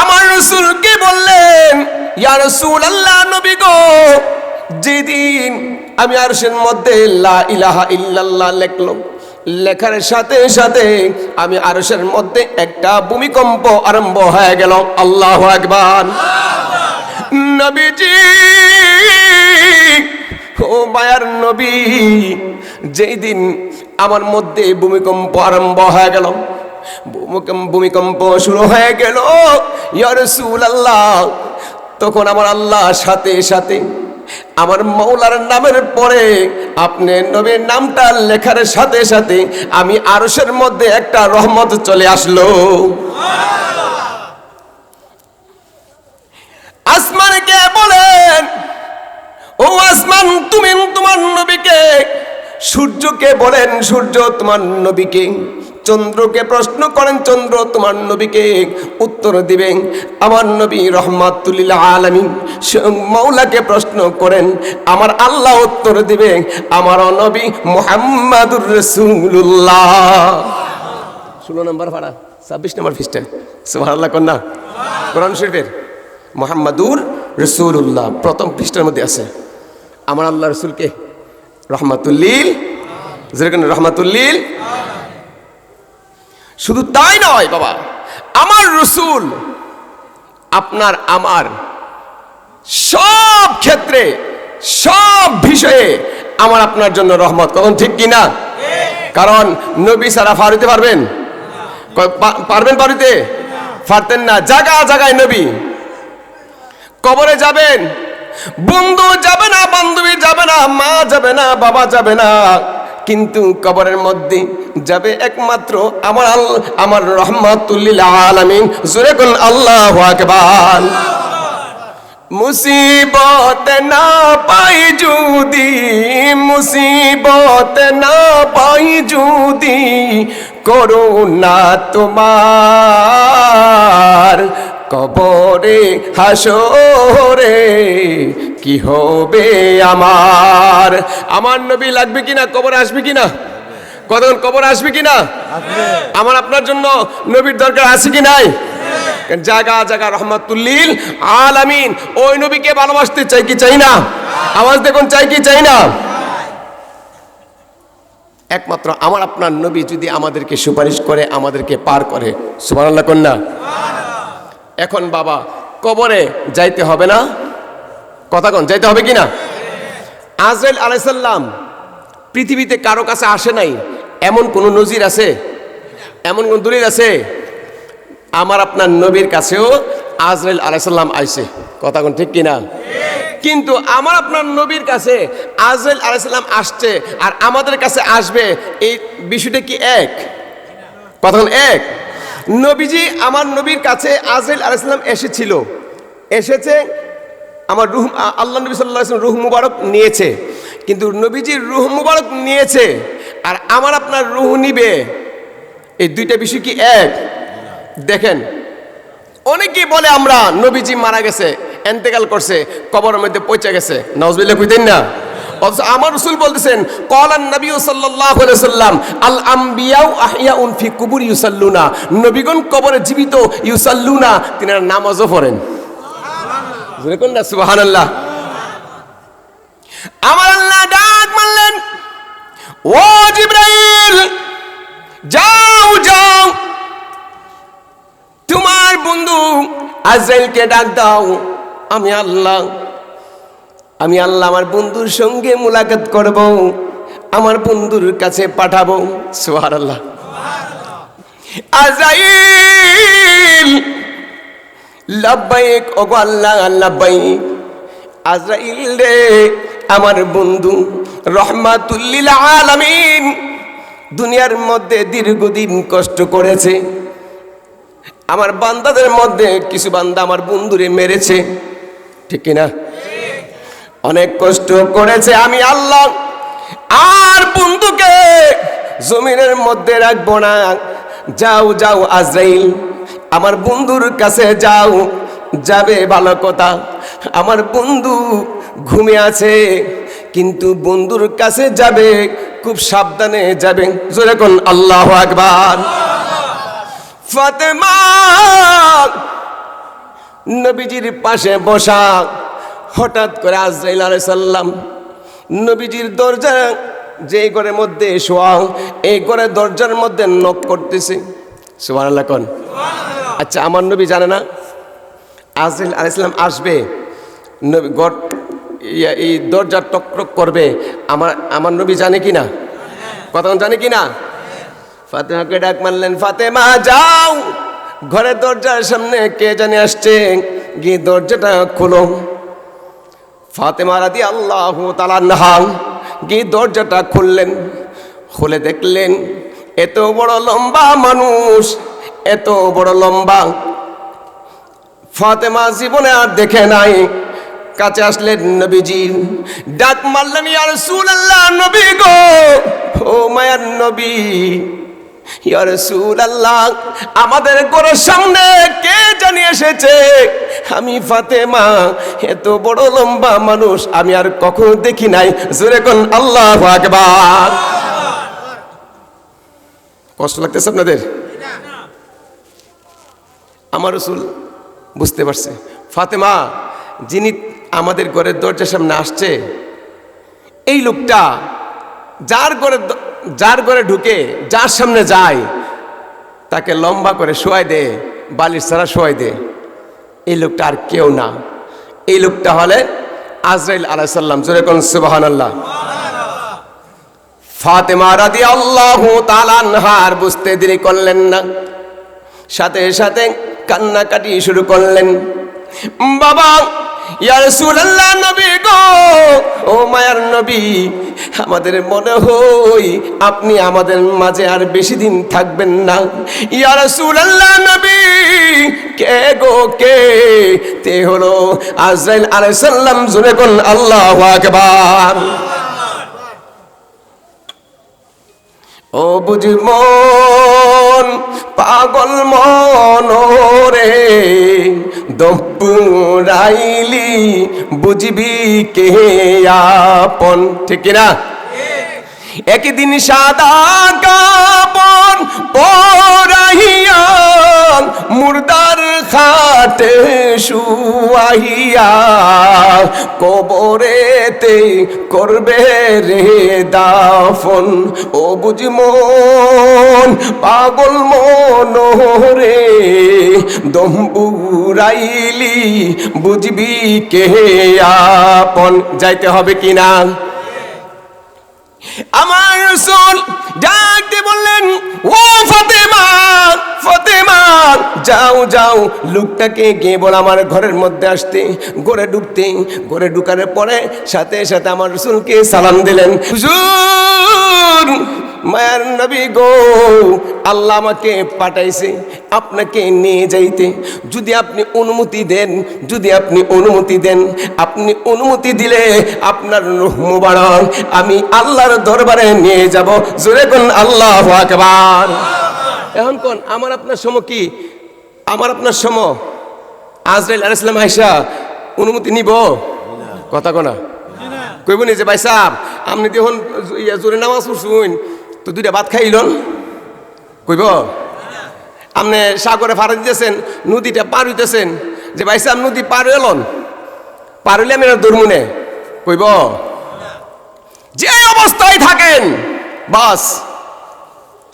আমার রসুলকে বললেন? ইয়া রসুল আল্লাহ নবী গো, যেদিন আমি আরশের মধ্যে ইলাহা ইল্লাল্লাহ লেখার সাথে সাথে আমি মধ্যে একটা ভূমিকম্প আরম্ভ হয়ে গেল। আল্লাহু আকবার। নবীজি, ও মায়ার নবী যেই দিন আমার মধ্যে ভূমিকম্প আরম্ভ হয়ে গেল ভূমিকম্প শুরু হয়ে গেল। আল্লাহ তখন আমার আল্লাহ সাথে সাথে আমার মৌলার নামের পরে আপনি নবীর নামটা লেখার সাথে সাথে আমি আরসের মধ্যে একটা রহমত চলে আসলো। আসমানকে বলেন, ও আসমান, তুমি তোমার নবীকে, সূর্যকে বলেন, সূর্য তোমার নবীকে। চন্দ্রকে প্রশ্ন করেন, চন্দ্র, তোমার নবীকে উত্তর দিবেন। আমার নবী রহমাতুল্লিল আলমিন মৌলাকে প্রশ্ন করেন, আমার আল্লাহ উত্তর দিবে? আমার নবী মোহাম্মদুর রসুল্লাহ ষোলো নম্বর ভাড়া ছাব্বিশ নম্বর ফিসটা সুহার আল্লাহ কন্যা। কোরআন শরীফের মোহাম্মদুর রসুল্লাহ প্রথম পৃষ্ঠার মধ্যে আছে, আমার আল্লাহ রসুলকে রহমাতুল্লিল যেরকম রহমাতুল্লিল শুধু তাই নয় বাবা, আমার রসুল, আপনার, আমার সব ক্ষেত্রে, সব বিষয়ে আমার আপনার জন্য রহমত। কখন ঠিক কিনা? কারণ নবী সারা ফারুতে পারবেন? পারবেন পারুতে পারতেন না। জাগা জাগায় নবী। কবরে যাবেন, বন্ধু যাবে না, বান্ধবী যাবে না, মা যাবে না, বাবা যাবে না। কিন্তু কবরের মধ্যে যাবে একমাত্র আমার আল- আমার রহমাতুল্লিল আলামিন। জোরে কোন আল্লাহু আকবার। মুসিবত না পাই যদি, মুসিবত না পাই যদি, করুণা তোমার কবরে হাসরে। কি হবে আমার? আমার নবী লাগবে কিনা? কবরে আসবে কিনা? কতক্ষণ কবর আসবে কিনা? আমার আপনার জন্য নবীর দরকার আছে কি নাই? জায়গা জায়গা, রহমাতুল্লিল আলামিন। ওই নবীকে ভালোবাসতে চাই কি চাই না? আওয়াজ দেখুন, চাই কি চাই না? একমাত্র আমার আপনার নবী যদি আমাদেরকে সুপারিশ করে, আমাদেরকে পার করে। সুবহানাল্লাহ কন্যা। এখন বাবা, কবরে যাইতে হবে না? কথা কন, যাইতে হবে কি না আজরাইল আলাইসাল্লাম পৃথিবীতে কারও কাছে আসে নাই। এমন কোন নজির আছে? এমন কোন দলিল আছে? আমার আপনার নবীর কাছেও আজরাইল আলাইসাল্লাম আইছে। কথা কোন, ঠিক কিনা? কিন্তু আমার আপনার নবীর কাছে আজরাইল আলাইসাল্লাম আসছে আর আমাদের কাছে আসবে, এই বিষয়টা কি এক? কতক্ষণ এক। নবীজি আমার নবীর কাছে আজরাইল আলাইসাল্লাম এসেছিল। এসেছে আমার রুহ আল্লাহ নবী সাল্লাহ রুহ মুবারক নিয়েছে। কিন্তু নবীজির রুহ মুবারক নিয়েছে আর আমার আপনার রুহ নিবে। এই দুইটা বিষয় কি এক? দেখেন, অনেকেই বলে আমরা নবীজি মারা গেছে, এন্তেকাল করছে, কবরের মধ্যে পৌঁছে গেছে। নজবিল্লা কইতেন না? অথচ আমার রসুল বলতেছেন কলান নবী সাল্লাম আল আম্বিয়াউ আহিয়াউন ফি কুবুর ইউসাল্লুনা। নবীগণ কবরে জীবিত ইউসাল্লুনা, তিনারা নামাজও পড়েন। যাও যাও। তোমার বন্ধু আজরাইলকে ডাক দাও। আমি আল্লাহ আমি আল্লাহ আমার বন্ধুর সঙ্গে মুলাকাত করব, আমার বন্ধুর কাছে পাঠাবো। সোহার আল্লাহ আজরাইল লাব্বাইক ওগো আল্লাহ আজরাইল রে, আমার বন্ধু রহমাতুল্লিল আলামিন, দুনিয়ার মধ্যে দীর্ঘদিন কষ্ট করেছে। আমার বান্দাদের মধ্যে কিছু বান্দা আমার বন্ধুরে মেরেছে। ঠিক না অনেক কষ্ট করেছে আমি আল্লাহ। আর বন্ধুকে জমিনের মধ্যে রাখব না। যাও যাও আজরাইল। আমার বন্ধুর কাছে যাও, যাবে ভালো কথা। আমার বন্ধু ঘুমে আছে, কিন্তু বন্ধুর কাছে যাবে, খুব সাবধানে যাবে। জোরে কোন, আল্লাহ আকবার। ফাতেমা নবীজির পাশে বসা, হঠাৎ করে আজরাইল আলাইহিস সালাম নবীজির দরজা যে ঘরের মধ্যে শোয়া, এই ঘরের দরজার মধ্যে নক করতেছে। সুবহানাল্লাহ কোন? আচ্ছা আমার নবী জানে না? আজরাইল আলাইসালাম আসবে গড় এই দরজা টক টক করবে, আমার আমার নবী জানে কি না? কথা জানে কি না? ফাতেমাকে ডাক মারলেন, ফাতেমা, যাও! ঘরের দরজার সামনে কে জানে আসছে, গিয়ে দরজাটা খোলো। ফাতেমা রাদি আল্লাহ তালা নাহা গিয়ে দরজাটা খুললেন, খুলে দেখলেন, এত বড় লম্বা মানুষ এত বড় লম্বা। ফাতেমা জীবনে আর দেখে নাই। কাছে আসলেন নবীজি। ডাক মারলেন, ইয়া রাসূলুল্লাহ, নবী গো! ও মায়ার নবী, ইয়া রাসূলুল্লাহ, আমাদের ঘরের সামনে কে জানি এসেছে? আমি ফাতেমা, এত বড় লম্বা মানুষ, আমি আর কখনো দেখি নাই। জোরে কোন আল্লাহু আকবার! কষ্ট লাগতেছে আপনাদের? আমার রসুল বুঝতে পারছে। ফাতেমা, যিনি আমাদের ঘরের দরজার সামনে আসছে, এই লোকটা যার ঘরে যার ঘরে ঢুকে যার সামনে যায়, তাকে লম্বা করে শোয়াই দে, বালির ছাড়া শোয়াই দে। এই লোকটা আর কেউ না। এই লোকটা হলে আজরাইল আলাইসাল্লাম জোরে কোন সুবাহান আল্লাহ ফাতেমা রাদি আল্লাহ তালানহার বুঝতে দেরি করলেন না। সাথে সাথে কান্নাকাটি শুরু করলেন। বাবা নবী গো, ও মায়ার নবী, আমাদের মনে আপনি আমাদের মাঝে আর বেশি দিন থাকবেন না। নবী, কে গো, কে? তে হলো আজরাইল আলাইহিস সালাম, জুরে কোন আল্লাহু ও বুঝি মন, পাগল মন রে। দপুরাইলি বুঝবি কে আপন, ঠিক না একদিন সাদা কাপড় পরাইয়া মুর্দার খাটে শুয়াইয়া কবরেতে করবে রে দাফন, ও বুঝি মন পাগল মন রে দম্বুরাইলি বুঝবি কে আপন, যাইতে হবে কিনা আমার রসুল ডাকতে বললেন, ও ফাতেমা ফাতেমা, যাও যাও, লোকটাকে গিয়ে বল আমার ঘরের মধ্যে আসতে ঘরে ঢুকতে ঘরে ঢুকানোর পরে সাথে সাথে আমার রসুলকে সালাম দিলেন। মায়ার নবী গো, আল্লাহ আমাকে পাঠাইছে আপনাকে নিয়ে যাইতে। যদি আপনি অনুমতি দেন, যদি আপনি অনুমতি দেন, আপনি অনুমতি দিলে আপনার মুবারক, আমি আল্লাহর দরবারে নিয়ে যাব। জোরে কোন আল্লাহ আকবার। এখন কোন, আমার আপনার সম কি? আমার আপনার সম? আজরাইল আলাইসালাম আয়সা অনুমতি নিব? কথা কোনা কইব নি যে, ভাই সাহ আপনি ইয়া জোরে নামাজ পড়ছুন, তো দুইটা ভাত খাইলন কইব। আপনি সাগরে ফাড়া দিতেছেন, নদীটা পার হইতেছেন। যে, ভাই সাহেব, নদী পার এলন পার হইলে আমি দুর্মুনে কইব। যে অবস্থায় থাকেন, বাস।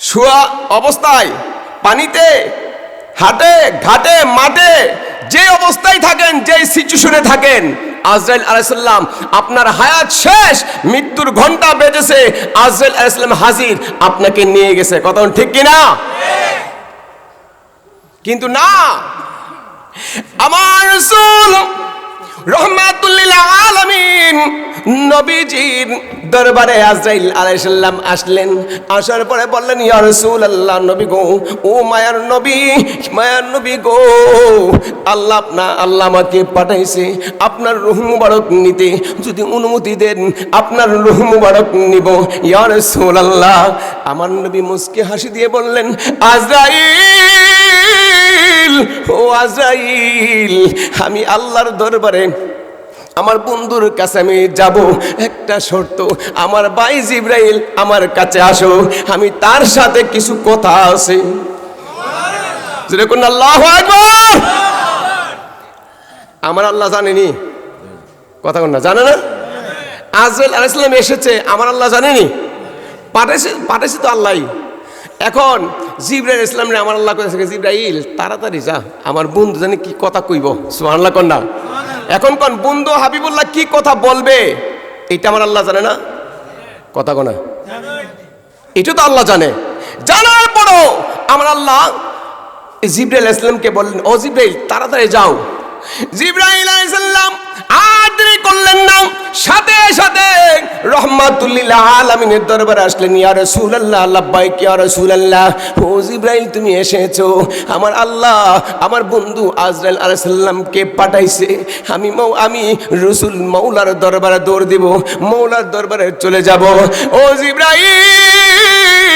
শোয়া অবস্থায়, পানিতে, হাটে, ঘাটে, মাঠে, যে অবস্থায় থাকেন যে সিচুয়েশনে থাকেন, আজরাইল আলাইসাল্লাম আপনার হায়াত শেষ, মৃত্যুর ঘণ্টা বেজেছে, আজরাইল আলাইসাল্লাম হাজির, আপনাকে নিয়ে গেছে। কত ঠিক কিনা? কিন্তু না, আমার রহমাতুল্লিল আলামিন। নবীজির দরবারে আজরাইল আলাইসাল্লাম আসলেন। আসার পরে বললেন, ইয়া রাসূলুল্লাহ, নবী গো, ও মায়ার নবী মায়ার নবী গো, আল্লাহ আপনা, আল্লাহ আমাকে পাঠাইছে। আপনার রুহ মুবারক নিতে যদি অনুমতি দেন, আপনার রুহ মুবারক নিব। ইয়া রাসূলুল্লাহ। আমার নবী মুস্কি হাসি দিয়ে বললেন, আজরাইল ও আমি আল্লাহর দরবারে আমার বন্ধুর কাছে আমি যাব। একটা শর্ত, আমার ভাই জিব্রাইল আমার কাছে আসো, আমি তার সাথে কিছু কথা আছে। যেরকম আল্লাহ আমার আল্লাহ জানেনি। কথা না, জানে না? আজরাইল আলাইসাল্লাম এসেছে, আমার আল্লাহ জানেনি। পাঠাইছে পাঠাইছে তো আল্লাহ এখন জিব্রাইল ইসলাম রে আমার আল্লাহ করেছে জিব্রাইল তাড়াতাড়ি যা। আমার বন্ধু জানি কি কথা কইব। সুবহানাল্লাহ কন্যা এখন কোন বন্ধু হাবিবুল্লাহ কি কথা বলবে? এটা আমার আল্লাহ জানে না। কথা কোনা এটা। তো আল্লাহ জানে। জানার পরও আমার আল্লাহ জিব্রাইল ইসলামকে বললেন ও জিব্রাইল তাড়াতাড়ি যাও। জিব্রাইল আলাইসাল্লাম আর দেরি করলেন না। সাথে সাথে রহমাতুল্লিল আলামিনের দরবারে আসলেন, ইয়া জিব্রাইল, তুমি এসেছ। আমার আল্লাহ, আমার বন্ধু আজরাইল আলাইহিস পাঠাইছে। আমি মৌ, আমি রসুল মৌলার দরবারে দৌড় দিব, মৌলার দরবারে চলে যাব। ও জিব্রাইল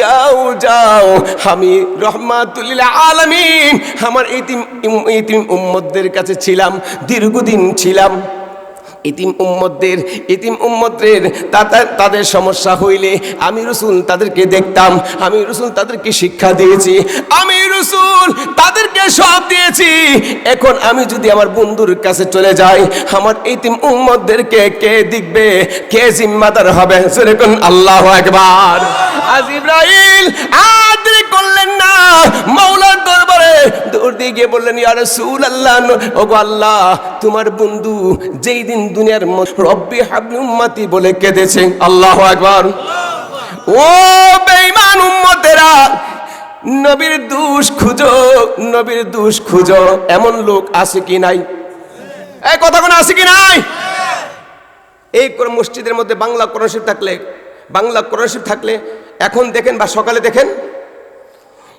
যাও যাও আমি রহমাতুল্লিল আলামিন আমার ইতিম ইতিম উম্মতদের কাছে ছিলাম দীর্ঘদিন ছিলাম। ইতিম উম্মতদের ইতিম উম্মতদের তা- তাদের সমস্যা হইলে আমি রসুল তাদেরকে দেখতাম, আমি রসুল তাদেরকে শিক্ষা দিয়েছি, আমি রসুল তাদেরকে সব দিয়েছি। এখন আমি যদি আমার বন্ধুর কাছে চলে যাই, আমার ইতিম উম্মতদেরকে কে দেখবে, কে জিম্মাদার হবে? সেরকম আল্লাহ একবার আজ ইব্রাহিম আদ্রি করলেন না, মাওলার দরবারে দৌড় দিয়ে গিয়ে বললেন, ইয়া রাসূলুল্লাহ ওগো আল্লাহ, তোমার বন্ধু যেই দিন দুনিয়ার রব্বি হাবলি উম্মতি বলে কেঁদেছে। আল্লাহ একবার ও বেঈমান উম্মতেরা, নবীর দুষ খুঁজো, নবীর দুষ খুঁজো। এমন লোক আছে কি নাই? এই কথা কোনো আছে কি নাই? এই মসজিদের মধ্যে বাংলা কোরআন থাকলে, বাংলা কোরআন থাকলে এখন দেখেন বা সকালে দেখেন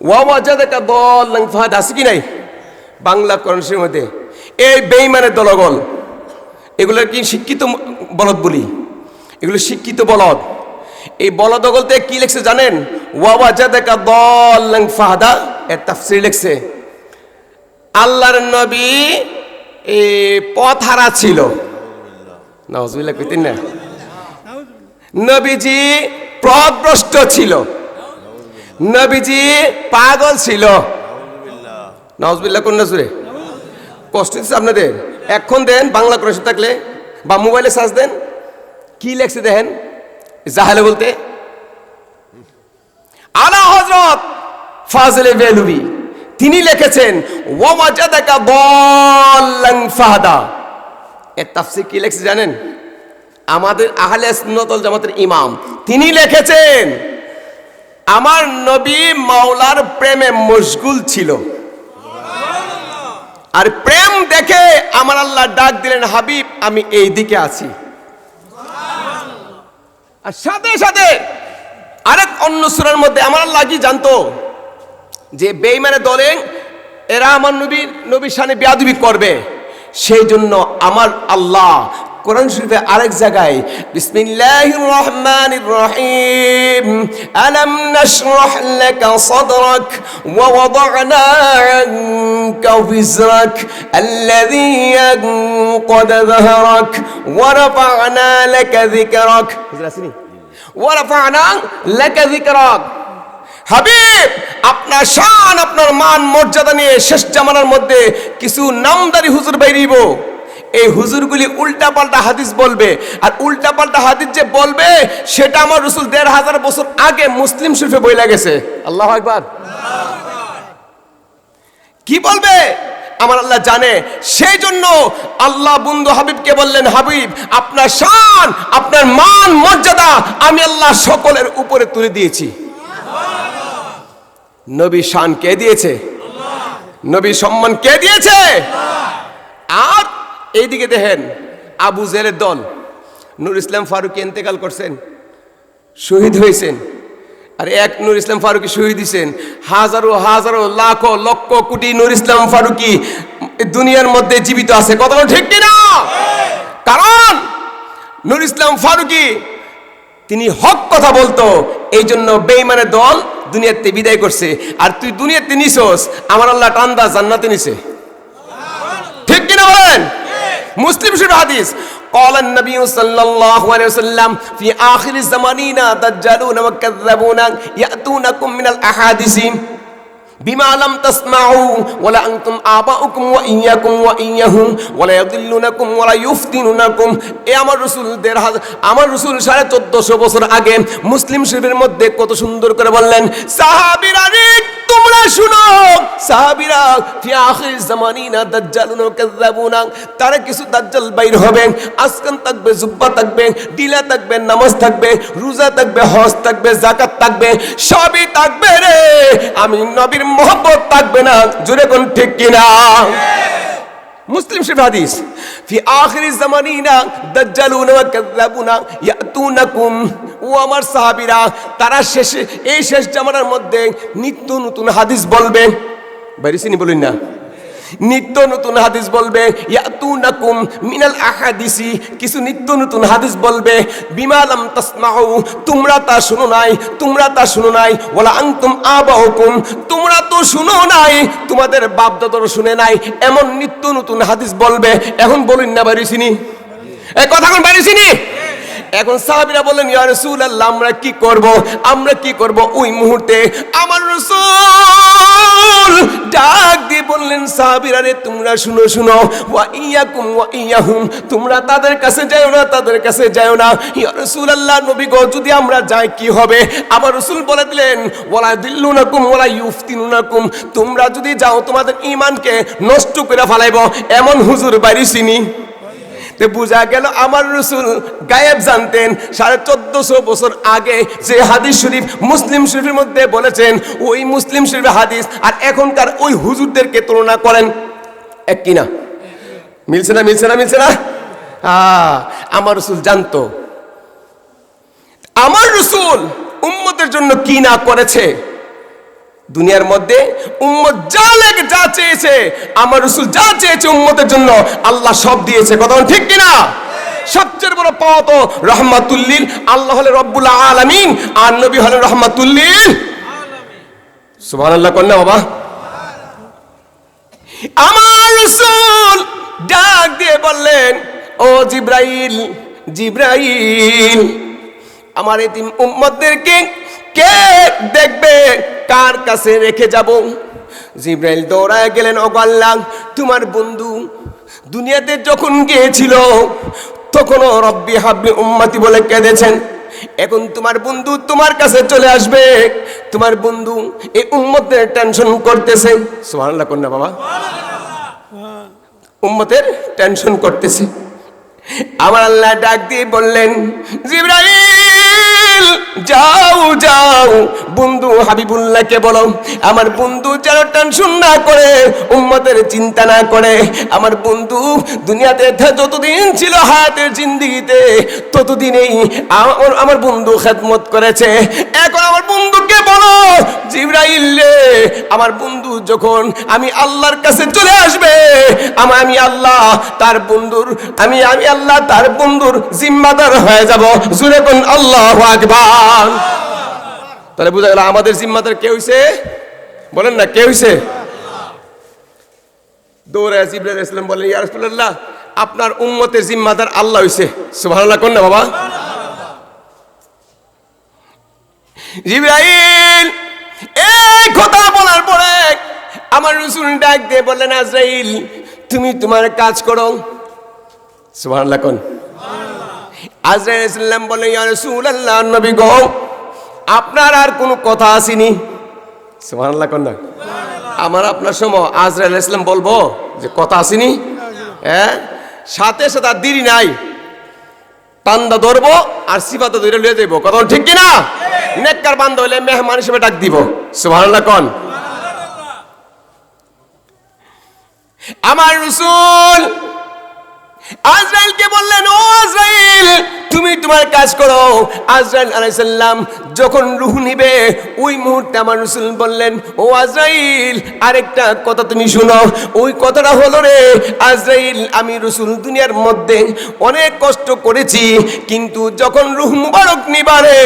ওয়াজাদাকা আচ্ছা, আচ্ছা, দল ফাহাদ আছে কি নাই? বাংলা করণের মধ্যে। এই বেইমানের দলগল এগুলোর কি শিক্ষিত বলদ বলি? এগুলো শিক্ষিত বলদ। এই বলদগল থেকে কি লিখছে জানেন? ওয়াজাদাকা আচ্ছা, দল ফাহাদা? এর তাফসির লিখছে আল্লাহর নবী এ পথ হারা ছিল নজবিল্লা কইতেন না? নবীজি পথভ্রষ্ট ছিল। নবীজি পাগল ছিল। নজরে কষ্ট দিচ্ছে আপনাদের? এখন দেন বাংলা করে থাকলে, বা মোবাইলে সার্চ দেন, কি লেখছে দেখেন? জাহালে বলতে, আলা হজরত ফাজলে বেলুবি, তিনি লিখেছেন ওয়াজাদাকা বল্লাং ফাহাদা। এর তাফসীর কি লেখছে জানেন? আমাদের আহলে সুন্নাতুল জামাতের ইমাম, তিনি লিখেছেন আমার নবী মাওলার প্রেমে মশগুল ছিল। আর প্রেম দেখে আমার আল্লাহ ডাক দিলেন, হাবিব, আমি এই দিকে আছি। আর সাথে সাথে আরেক অন্য সুরের মধ্যে আমার আল্লাহ কি জানতো? যে বেইমানে দলে এরা আমার নবী, নবীর সামনে বেয়াদবি করবে। সেই জন্য আমার আল্লাহ কোরআন শরীফে আরেক জায়গায়, বিসমিল্লাহির রহমানির রহিম, আলাম নাশরাহ লাকা সাদরাক ওয়া ওয়াদা'না আনকা বিজরাক আল্লাযী ইয়ানকাদ যাহরাক ওয়া রাফা'না লাকা যিকরাক। হুজুর ওয়া রাফা'না লাকা যিকরাক। হাবিব, আপনার শান, আপনার মান, মর্যাদা নিয়ে শেষ জামানার মধ্যে কিছু নামদারি হুজুর বাইরিব এই হুজুরগুলি উল্টা পাল্টা হাদিস বলবে। আর উল্টা পাল্টা হাদিস যে বলবে, সেটা আমার রসুল দেড় হাজার বছর আগে মুসলিম শরীফে বই লাগেছে আল্লাহ একবার কি বলবে? আমার আল্লাহ জানে। সেই জন্য আল্লাহ বন্ধু হাবিবকে বললেন, হাবিব, আপনার শান, আপনার মান, মর্যাদা আমি আল্লাহ সকলের উপরে তুলে দিয়েছি। নবী শান কে দিয়েছে? নবী সম্মান কে দিয়েছে? এইদিকে দেখেন আবু জেলের দল। নুর ইসলাম ফারুক ইন্তেকাল করছেন, শহীদ হয়েছেন। আর এক নুর ইসলাম ফারুকি শহীদ দিছেন হাজারো হাজারো, লাখো, লক্ষ কোটি নুর ইসলাম ফারুকি দুনিয়ার মধ্যে জীবিত আছে। বলো ঠিক কিনা? কারণ নুর ইসলাম ফারুকি, তিনি হক কথা বলতো এই জন্য বেইমানের দল দুনিয়াতে বিদায় করছে। আর তুই দুনিয়াতে নিছোস, আমার আল্লাহ টান্দা জান্নাতে নিছে। ঠিক কিনা বলেন? মুসলিম শরীফ হাদিস قال النبي صلى الله عليه وسلم في آخر الزمانين دجالون وكذبون يأتونكم من الأحاديث بما لم تسمعوا ولا أنتم آباؤكم وإياكم وإياهم ولا يضلونكم ولا يفتنونكم এ আমার রসুল দেড় হাজার আমার রসুল সাড়ে চোদ্দশো বছর আগে মুসলিম শরীফের মধ্যে কত সুন্দর করে বললেন সাহাবিরা রে তোমরা শুনো, সাহাবিরা, ফি আখির জামানিনা দাজ্জালুন কাযাবুনা তারা কিছু দাজ্জাল বাইর হবে, আসকান থাকবে, জুব্বা থাকবে, ডিলা থাকবে, নামাজ থাকবে, রোজা থাকবে, হজ থাকবে, যাকাত থাকবে, সবই থাকবে রে। আমি নবীর মোহব্বত থাকবে না, জোরে কোন ঠিক কিনা? মুসলিম শরীফ হাদিস, ফি আখিরি জামানিনা দাজ্জালুনা কাযাবুনা ইয়াতুনাকুম ও আমার সাহাবিরা, তারা শেষে, এই শেষ জামানার মধ্যে নিত্য নতুন হাদিস বলবে। বাইরিসিনি বলুন না? নিত্য নতুন হাদিস বলবে মিনাল আহাদিসি, কিছু নিত্য নতুন হাদিস বলবে বিমালাম তাসমাউ, তোমরা তা শুনো নাই, তোমরা তা শুনো নাই ওলা আনতুম আবাহুকুম, তোমরা তো শুনো নাই, তোমাদের বাপ দাদারও শুনে নাই, এমন নিত্য নতুন হাদিস বলবে। এখন বলুন না বাড়িছিনি এই কথা কোন বাড়িছিনি এখন সাহাবিরা বললেন, ইয়া রাসূলুল্লাহ, আমরা কি করব? আমরা কি করব ওই মুহূর্তে? আমার রাসূল ডাক দিয়ে বললেন, সাহাবিরা রে, তোমরা শুনো শুনো। ওয়া ইয়াকুম ওয়া ইয়াহুম, তোমরা তাদের কাছে যাও না, তাদের কাছে যাও না। ইয়া রাসূলুল্লাহ, নবী গো, যদি আমরা যাই, কি হবে? আমার রাসূল বলে দিলেন, ওয়ালা দিল্লুনাকুম ওয়ালা ইউফতিনুনাকুম, তোমরা যদি যাও, তোমাদের ঈমানকে নষ্ট করে ফেলাইব। এমন হুজুর বাড়ি চিনি। তে বোঝা গেল আমার রসুল গায়েব জানতেন। সাড়ে চোদ্দশো বছর আগে যে হাদিস শরীফ মুসলিম শরীফের মধ্যে বলেছেন, ওই মুসলিম শরীফের হাদিস আর এখনকার ওই হুজুরদেরকে তুলনা করেন। এক কিনা মিলছে না মিলছে না মিলছে না? আমার রসুল জানতো। আমার রসুল উম্মতের জন্য কি না করেছে? দুনিয়ার মধ্যে উম্মত যা লেগে যা চেয়েছে, আমার রসুল যা চেয়েছে উম্মতের জন্য আল্লাহ সব দিয়েছে। কথা ঠিক কিনা? সবচেয়ে বড় পাওয়া তো রহমাতুল্লিল, আল্লাহ হলে রব্বুল আলামিন, আর নবী হলেন রহমাতুল্লিল। সুবহানাল্লাহ কন্যা বাবা। আমার রসুল ডাক দিয়ে বললেন, ও জিব্রাইল জিব্রাইল, আমার এতিম উম্মতদেরকে কে দেখবে? কার কাছে রেখে যাব? জিব্রাইল দৌড়ায় গেলেন অগাল্লাহ তোমার বন্ধু দুনিয়াতে যখন গিয়েছিল, তখনও রব্বি হাব্বি উম্মতি বলে কেঁদেছেন। এখন তোমার বন্ধু তোমার কাছে চলে আসবে। তোমার বন্ধু এই উম্মতের টেনশন করতেছে। সুবহানাল্লাহ, কন্যা বাবা। উম্মতের টেনশন করতেছে। আমার আল্লাহ ডাক দিয়ে বললেন, জিব্রাইল! যাও যাও। বন্ধু হাবিবুল্লাহকে বলো, আমার বন্ধু যেন টেনশন না করে, উম্মতের চিন্তা না করে। আমার বন্ধু দুনিয়াতে যতদিন ছিল জিন্দিগিতে, ততদিনেই আমার বন্ধু খেদমত করেছে। এখন আমার বন্ধুকে বলো, জিব্রাইল আমার বন্ধু যখন আমি আল্লাহর কাছে চলে আসবে আমার আমি আল্লাহ তার বন্ধুর আমি আমি আল্লাহ তার বন্ধুর জিম্মাদার হয়ে যাব। জুড়ে কোন আল্লাহ আকবার তাহলে বোঝা গেল আমাদের জিম্মাদার কে হইছে? বলেন না, কে হইছে? দৌড়ে জিব্রাইল ইসলাম বলেন ইয়া রাসূলুল্লাহ, আপনার উম্মতের জিম্মাদার আল্লাহ হইছে। সুবহানাল্লাহ, কোন না বাবা? জিব্রাইল, এই কথা বলার পরে আমার রসুল ডাক দিয়ে বললেন, আজরাইল, তুমি তোমার কাজ করো। সুবহানাল্লাহ, কোন? আজরাইল ইসলাম বললেন, ইয়া রাসূলুল্লাহ, নবী গো, আপনার আর কোনো কথা আসেনি? সুবহানাল্লাহ কোন না। আমার আপনার সময় আজরাইল ইসলাম বলব যে কথা আসেনি। হ্যাঁ? সাথে সাথে আর দেরি নাই। পান্দা ধরবো আর সিফাতে ধরে লিয়ে যাব কথা বল ঠিক কিনা? নেককার বান্ধ হলে মেহমান হিসেবে ডাক দিব। সুবহানাল্লাহ কোন আমার রসুল আজরাইলকে বললেন, ও আজরাইল, তুমি তোমার কাজ করো। আজরাইল আলাইসাল্লাম যখন রুহ নিবে, ওই মুহূর্তে আমার রসুল বললেন, ও আজরাইল, আরেকটা কথা তুমি শুনো। ওই কথাটা হলো রে, আজরাইল, আমি রসুল দুনিয়ার মধ্যে অনেক কষ্ট করেছি, কিন্তু যখন রুহ মুবারক নিবারে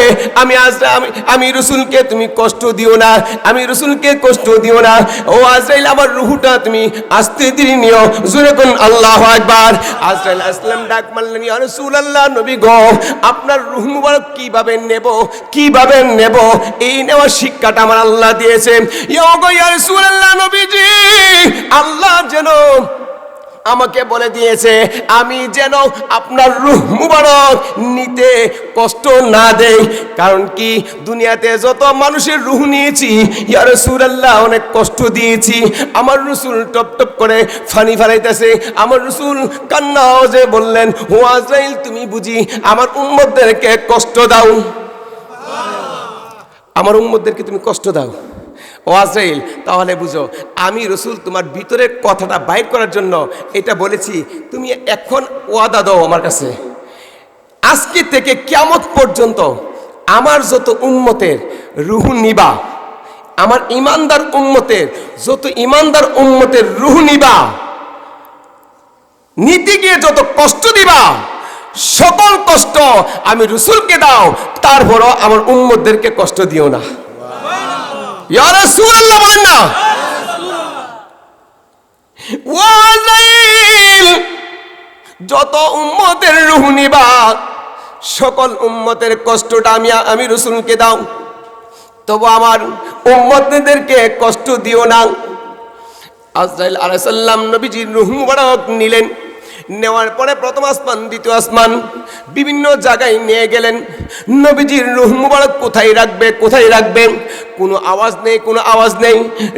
আমি আজরা, আমি রসুলকে তুমি কষ্ট দিও না, আমি রসুলকে কষ্ট দিও না। ও আজরাইল, আমার রুহুটা তুমি আস্তে ধীরে নিও। আল্লাহ একবার আজরাইল আসলাম ডাক মারলেন, ইয়া রাসূলুল্লাহ, নবী গো, আপনার রুহ মুবারক কীভাবে নেব? কীভাবে নেব? এই নেওয়ার শিক্ষাটা আমার আল্লাহ দিয়েছে ইয়া গো, ইয়া রাসূলুল্লাহ, নবীজি, আল্লাহ যেন আমাকে বলে দিয়েছে, আমি যেন আপনার রুহ মুবারক নিতে কষ্ট না দেই। কারণ কি? দুনিয়াতে যত মানুষের রুহ নিয়েছি, ইয়া রাসূলুল্লাহ, অনেক কষ্ট দিয়েছি। আমার রসুল টপ টপ করে ফানি ফালাইতেছে। আমার রসুল কান্না যে বললেন, ও আজরাইল, তুমি বুঝি আমার উম্মতদেরকে কষ্ট দাও? আমার উম্মতদেরকে তুমি কষ্ট দাও। ও আজরাইল, তাহলে বুঝো, আমি রসুল তোমার ভিতরের কথাটা বাইর করার জন্য এটা বলেছি, তুমি এখন ওয়াদা দাও আমার কাছে। আজকে থেকে কেমত পর্যন্ত আমার যত উন্মতের রুহ নিবা, আমার ইমানদার উন্মতের যত ইমানদার উম্মতের রুহ নিবা, নীতি গিয়ে যত কষ্ট দিবা, সকল কষ্ট আমি রসুলকে দাও, তারপরও আমার উম্মতদেরকে কষ্ট দিও না। যত উম্মতের রুহ নিবা সকল উম্মতের কষ্টটা আমি আমি রসুলকে দাও। তবু আমার উম্মতদেরকে কষ্ট দিও না। আজরাইল আলাইসাল্লাম নবীজির রুহ নিলেন। নেওয়ার পরে প্রথম আসমান, দ্বিতীয় আসমান বিভিন্ন জায়গায় নিয়ে গেলেন। নবীজির রুহ কোথায় রাখবে কোথায় রাখবে? কোনো আওয়াজ নেই, কোনো আওয়াজ নেই,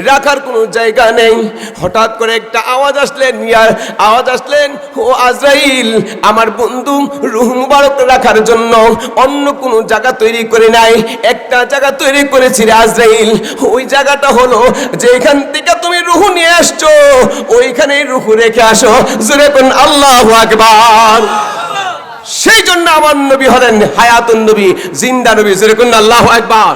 রাখার কোনো জায়গা নেই। হঠাৎ করে একটা আওয়াজ আসলেন ইয়ার আওয়াজ আসলেন, ও আজরাইল, আমার বন্ধু রুহ মুবারক রাখার জন্য অন্য কোনো জায়গা তৈরি করে নাই। একটা জায়গা তৈরি করেছি রে আজরাইল। ওই জায়গাটা হলো যেখান থেকে তুমি রুহু নিয়ে আসছো ওইখানেই রুহু রেখে আসো। জোরে কোন আল্লাহ আকবার। সেই জন্য আমার নবী হলেন হায়াতুন নবী, জিন্দা নবী। জোরে কোন আল্লাহ আকবার।